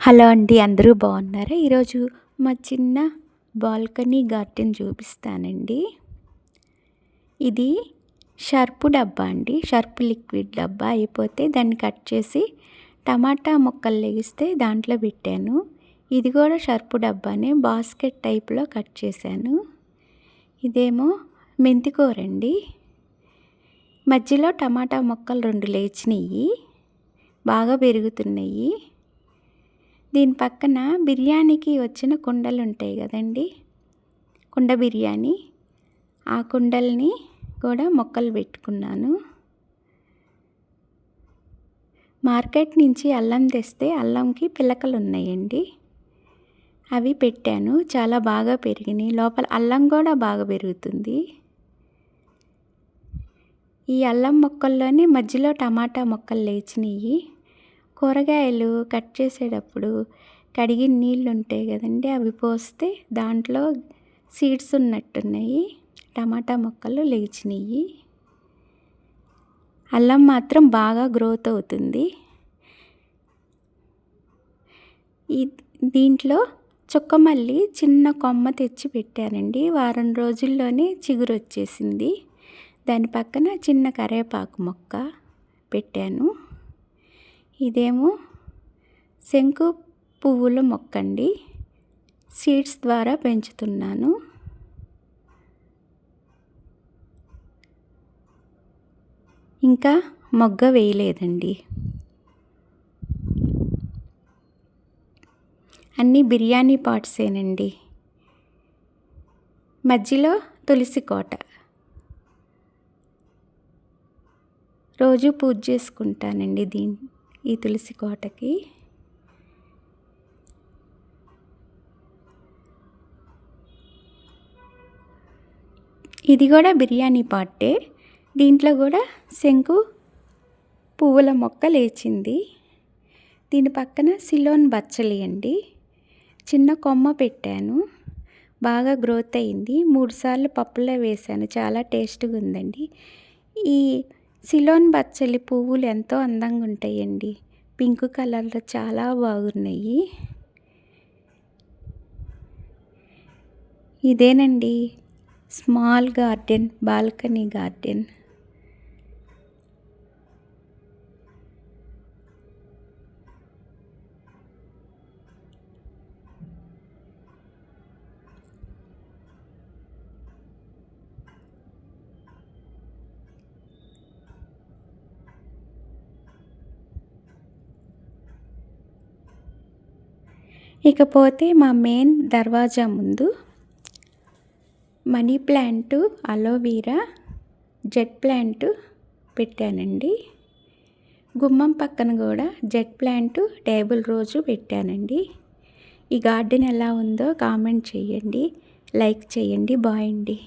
Hello అండి అందరూ బాగున్నారా? ఈరోజు మా చిన్న బాల్కనీ గార్డెన్ చూపిస్తానండి. ఇది షర్పు డబ్బా అండి షర్పు లిక్విడ్ డబ్బా. అయిపోతే దాన్ని కట్ చేసి టమాటా ముక్కలు లెగిస్తే దాంట్లో పెట్టాను. ఇది కూడా షర్పు డబ్బానే బాస్కెట్ టైప్లో కట్ చేశాను. ఇదేమో మెంతికూర అండి మధ్యలో టమాటా మొక్కలు రెండు లేచినాయి బాగా పెరుగుతున్నాయి. దీని పక్కన బిర్యానీకి వచ్చిన కుండలు ఉంటాయి కదండి. కుండ బిర్యానీ. ఆ కుండల్ని కూడా మొక్కలు పెట్టుకున్నాను. మార్కెట్ నుంచి అల్లం తెస్తే అల్లంకి పిలకలు ఉన్నాయండి అవి పెట్టాను. చాలా బాగా పెరిగినాయి. లోపల అల్లం కూడా బాగా పెరుగుతుంది. ఈ అల్లం మొక్కల్లోనే మధ్యలో టమాటా మొక్కలు లేచినాయి. కూరగాయలు కట్ చేసేటప్పుడు కడిగిన నీళ్ళు ఉంటాయి కదండి అవి పోస్తే దాంట్లో సీడ్స్ ఉన్నట్టున్నాయి. టమాటా మొక్కలు లేచినాయి అల్లం మాత్రం బాగా గ్రోత్ అవుతుంది. ఈ దీంట్లో చుక్కమల్లి చిన్న కొమ్మ తెచ్చి పెట్టానండి. వారం రోజుల్లోనే చిగురు వచ్చేసింది దాని పక్కన చిన్న కరేపాకు మొక్క పెట్టాను. ఇదేమో శంకు పువ్వుల మొక్కండి. సీడ్స్ ద్వారా పెంచుతున్నాను. ఇంకా మొగ్గ వేయలేదండి. అన్నీ బిర్యానీ పాట్సేనండి మధ్యలో తులసి కోట. రోజు పూజ చేసుకుంటానండి దీన్ని ఈ తులసి కోటకి. ఇది కూడా బిర్యానీ పార్టే. దీంట్లో కూడా శంకు పువ్వుల మొక్క లేచింది. దీని పక్కన సిలోన్ బచ్చలి అండి. చిన్న కొమ్మ పెట్టాను. బాగా గ్రోత్ అయింది. మూడుసార్లు పప్పులో వేశాను చాలా టేస్ట్గా ఉందండి. ఈ సిలోన్ బచ్చలి పువ్వులు ఎంతో అందంగా ఉంటాయండి పింక్ కలర్లో చాలా బాగున్నాయి. ఇదేనండి స్మాల్ గార్డెన్ బాల్కనీ గార్డెన్. ఇకపోతే మా మెయిన్ దర్వాజా ముందు money plant aloe vera jade plant పెట్టానండి. గుమ్మం పక్కన కూడా జెట్ ప్లాంట్ టేబుల్ రోజు పెట్టానండి. ఈ గార్డెన్ ఎలా ఉందో కామెంట్ చేయండి లైక్ చేయండి బాయ్ అండి.